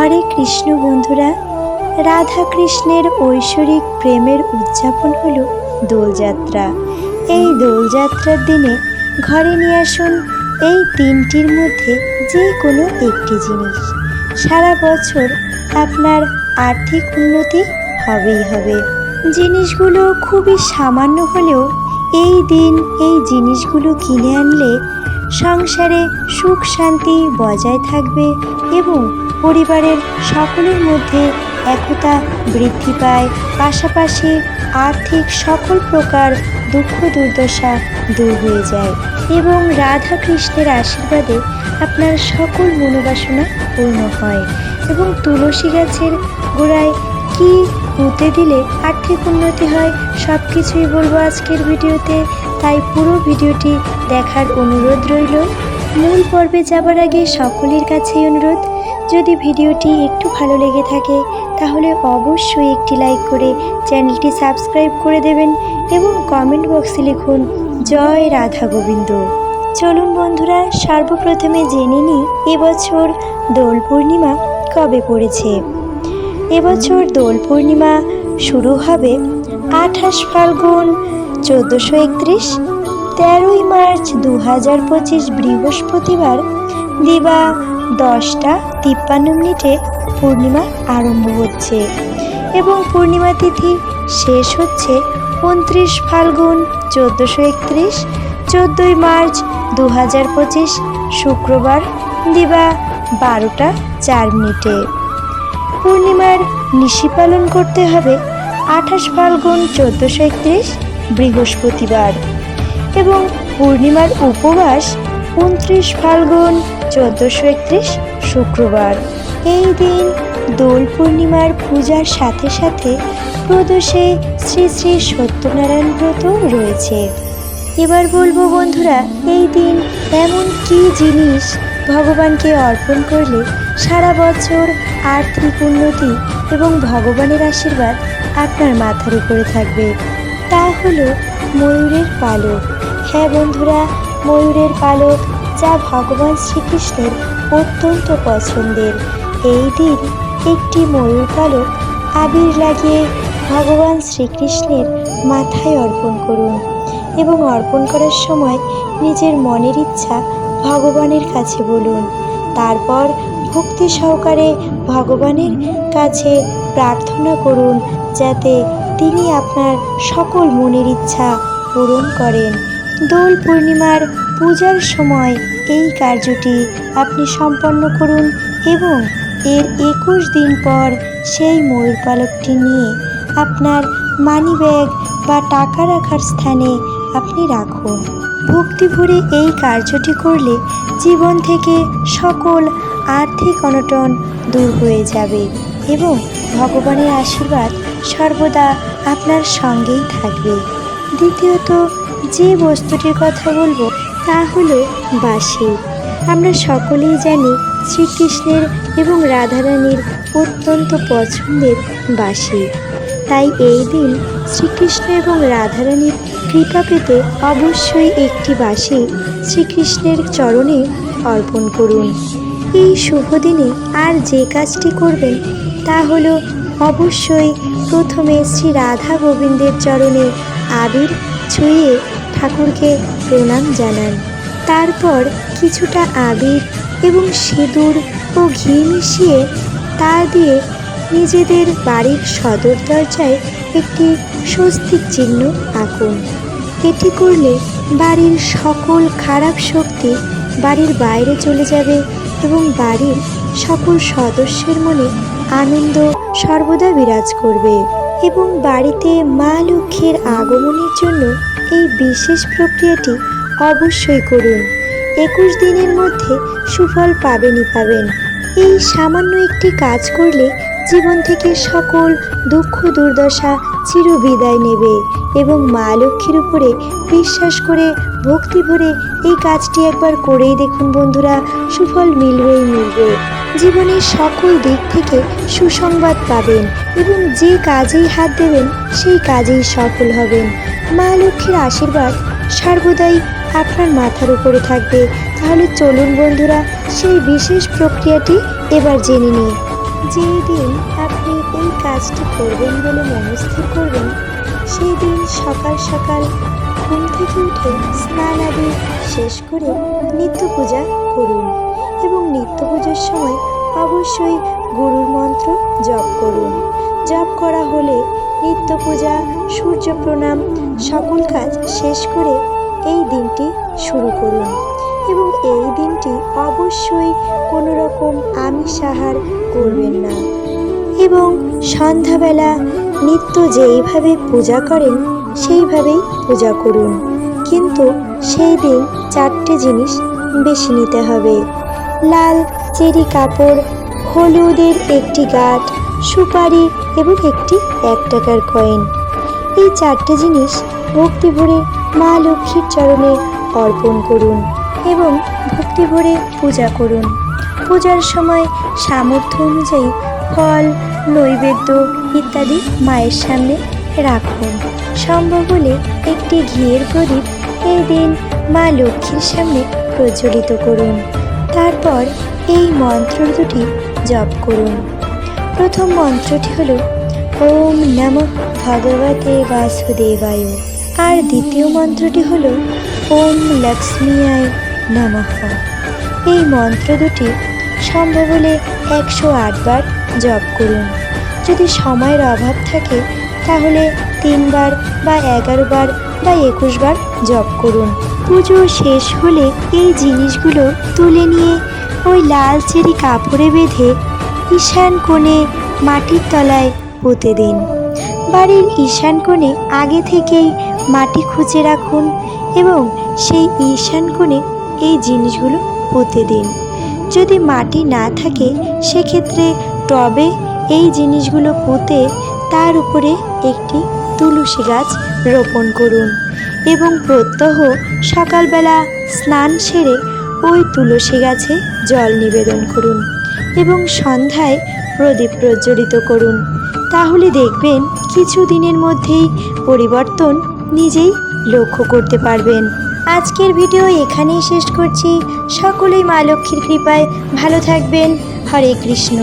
হরে কৃষ্ণ বন্ধুরা, রাধা কৃষ্ণের ঐশ্বরিক প্রেমের উদযাপন হল দোলযাত্রা। এই দোলযাত্রার দিনে ঘরে নিয়ে আসুন এই তিনটির মধ্যে যে কোনো একটি জিনিস। সারা বছর আপনার আর্থিক উন্নতি হবেই হবে। জিনিসগুলো খুবই সামান্য হলেও এই দিন এই জিনিসগুলো কিনে আনলে সংসারে সুখ শান্তি বজায় থাকবে এবং পরিবারের সকলের মধ্যে একতা বৃদ্ধি পায়। পাশাপাশি আর্থিক সকল প্রকার দুঃখ দুর্দশা দূর হয়ে যায় এবং রাধা কৃষ্ণের আশীর্বাদে আপনার সকল মনোবাসনা পূর্ণ হয় এবং তুলসী গাছের গোড়ায় কি পুঁতে দিলে আর্থিক উন্নতি হয় সব কিছুই বলব আজকের ভিডিওতে। তাই পুরো ভিডিওটি দেখার অনুরোধ রইল। মূল পর্বে যাবার আগে সকলের কাছেই অনুরোধ যদি ভিডিওটি একটু ভালো লেগে থাকে, তাহলে অবশ্যই একটি লাইক করে চ্যানেলটি সাবস্ক্রাইব করে দেবেন এবং কমেন্ট বক্সে লিখুন, জয় রাধা গোবিন্দ। চলুন বন্ধুরা, সর্বপ্রথমে জেনে নিই, এবছর দোল পূর্ণিমা কবে পড়েছে? এবছর দোল পূর্ণিমা শুরু হবে আঠাশ ফাল্গুন, চোদ্দোশো একত্রিশ, তেরোই মার্চ দু হাজার পঁচিশ বৃহস্পতিবার। দিবা দশটা তিপ্পান্ন মিনিটে পূর্ণিমা আরম্ভ হচ্ছে এবং পূর্ণিমা তিথি শেষ হচ্ছে উনত্রিশ ফাল্গুন চোদ্দোশো একত্রিশ, চোদ্দোই মার্চ দু হাজার পঁচিশ, শুক্রবার দিবা বারোটা চার মিনিটে। পূর্ণিমার নিশি পালন করতে হবে আঠাশ ফাল্গুন চোদ্দোশো একত্রিশ, বৃহস্পতিবার এবং পূর্ণিমার উপবাস উনত্রিশ ফাল্গুন চোদ্দোশো একত্রিশ শুক্রবার। এই দিন দোল পূর্ণিমার পূজার সাথে সাথে প্রদোষে শ্রী শ্রী সত্যনারায়ণ ব্রত রয়েছে। এবার বলব বন্ধুরা, এই দিন এমন কি জিনিস ভগবানকে অর্পণ করলে সারা বছর আর্থিক উন্নতি এবং ভগবানের আশীর্বাদ আপনার মাথার উপরে থাকবে? তা হলো ময়ূরের পালক। হ্যাঁ বন্ধুরা, ময়ূরের পালক যা ভগবান শ্রীকৃষ্ণের অত্যন্ত পছন্দের। এই দিন একটি ময়ূর পালক আবির লাগিয়ে ভগবান শ্রীকৃষ্ণের মাথায় অর্পণ করুন এবং অর্পণ করার সময় নিজের মনের ইচ্ছা ভগবানের কাছে বলুন। তারপর ভক্তি সহকারে ভগবানের কাছে প্রার্থনা করুন যাতে তিনি আপনার সকল মনের ইচ্ছা পূরণ করেন। দোল পূর্ণিমার পূজার সময় এই কার্যটি আপনি সম্পন্ন করুন এবং এর একুশ দিন পর সেই ময়ূর পালকটি নিয়ে আপনার মানি ব্যাগ বা টাকা রাখার স্থানে আপনি রাখুন। ভক্তি ভরে এই কার্যটি করলে জীবন থেকে সকল আর্থিক অনটন দূর হয়ে যাবে এবং ভগবানের আশীর্বাদ সর্বদা আপনার সঙ্গেই থাকবে। দ্বিতীয়ত যে বস্তুটির কথা বলব তা হলো বাঁশি। আমরা সকলেই জানি শ্রীকৃষ্ণের এবং রাধারানীর অত্যন্ত পছন্দের বাঁশি। তাই এই দিন শ্রীকৃষ্ণ এবং রাধারানীর কৃপা পেতে অবশ্যই একটি বাঁশি শ্রীকৃষ্ণের চরণে অর্পণ করুন। এই শুভ দিনে আর যে কাজটি করবেন তা হলো অবশ্যই প্রথমে শ্রী রাধা গোবিন্দের চরণে আবির ছুঁয়ে ঠাকুরকে প্রণাম জানান। তারপর কিছুটা আবির এবং সিঁদুর ও ঘি মিশিয়ে তা দিয়ে নিজেদের বাড়ির সদর দরজায় একটি স্বস্তিক চিহ্ন আঁকুন। এটি করলে বাড়ির সকল খারাপ শক্তি বাড়ির বাইরে চলে যাবে এবং বাড়ির সকল সদস্যের মনে আনন্দ সর্বদা বিরাজ করবে। এবং বাড়িতে মা লক্ষ্মীর আগমনের জন্য এই বিশেষ প্রক্রিয়াটি অবশ্যই করুন। একুশ দিনের মধ্যে সুফল পাবেনই পাবেন। এই সামান্য একটি কাজ করলে জীবন থেকে সকল দুঃখ দুর্দশা চিরবিদায় নেবে এবং মা লক্ষ্মীর উপরে বিশ্বাস করে ভক্তি ভরে এই কাজটি একবার করেই দেখুন বন্ধুরা, সুফল মিলবেই মিলবে। জীবনের সকল দিক থেকে সুসংবাদ পাবেন এবং যে কাজেই হাত দেবেন, সেই কাজেই সফল হবেন। মা লক্ষ্মীর আশীর্বাদ সর্বদাই আপনার মাথার উপরে থাকবে। তাহলে চলুন বন্ধুরা, সেই বিশেষ প্রক্রিয়াটি এবার জেনে নিই। যেই দিন আপনি এই কাজটি করবেন বলে মনস্থির করবেন, সেই দিন সকাল সকাল ঘুম থেকে উঠে স্নান আদি শেষ করে নিত্য পূজা করুন এবং নিত্য পুজোর সময় অবশ্যই গুরুর মন্ত্র জপ করুন। জপ করা হলে নিত্য পূজা সূর্য প্রণাম সকল কাজ শেষ করে এই দিনটি শুরু করুন এবং এই দিনটি অবশ্যই কোনো রকম আমিষ আহার করবেন না। এবং সন্ধ্যাবেলা নিত্য যেইভাবে পূজা করেন সেইভাবেই পূজা করুন। কিন্তু সেই দিন চারটে জিনিস বেশি নিতে হবে। লাল চেরি কাপড়, হলুদের একটি গাঁট, সুপারি এবং একটি এক টাকার কয়েন। এই চারটে জিনিস ভক্তি ভরে মা লক্ষ্মীর চরণে অর্পণ করুন এবং ভক্তি ভরে পূজা করুন। পূজার সময় সামর্থ্য অনুযায়ী ফল, নৈবেদ্য ইত্যাদি মায়ের সামনে রাখুন। সম্ভব হলে একটি ঘিয়ের প্রদীপ এই দিন মা লক্ষ্মীর সামনে প্রজ্বলিত করুন। তারপর এই মন্ত্র দুটি জপ করুন। প্রথম মন্ত্রটি হল, ওম নমঃ ভগবতে বাসুদেবায়। আর দ্বিতীয় মন্ত্রটি হল, ওম লক্ষ্মীয়ায় নমঃ। এই মন্ত্র দুটি সম্ভব হলে একশো আটবার জপ করুন। যদি সময়ের অভাব থাকে তাহলে তিনবার বা এগারো বার বা একুশ বার জপ করুন। পুজো শেষ হলে এই জিনিসগুলো তুলে নিয়ে ওই লাল চেরি কাপড়ে বেঁধে ঈশান কোণে মাটির তলায় পুঁতে দিন। বাড়ির ঈশান কোণে আগে থেকেই মাটি খুঁজে রাখুন এবং সেই ঈশান কোণে এই জিনিসগুলো পুঁতে দিন। যদি মাটি না থাকে, সেক্ষেত্রে টবে এই জিনিসগুলো পুঁতে তার উপরে একটি তুলসী গাছ রোপণ করুন এবং প্রত্যহ সকালবেলা স্নান সেরে ওই তুলসী গাছে জল নিবেদন করুন এবং সন্ধ্যায় প্রদীপ প্রজ্বলিত করুন। তাহলে দেখবেন কিছু দিনের মধ্যেই পরিবর্তন নিজেই লক্ষ্য করতে পারবেন। আজকের ভিডিও এখানেই শেষ করছি। সকলেই মা লক্ষ্মীর কৃপায় ভালো থাকবেন। হরে কৃষ্ণ।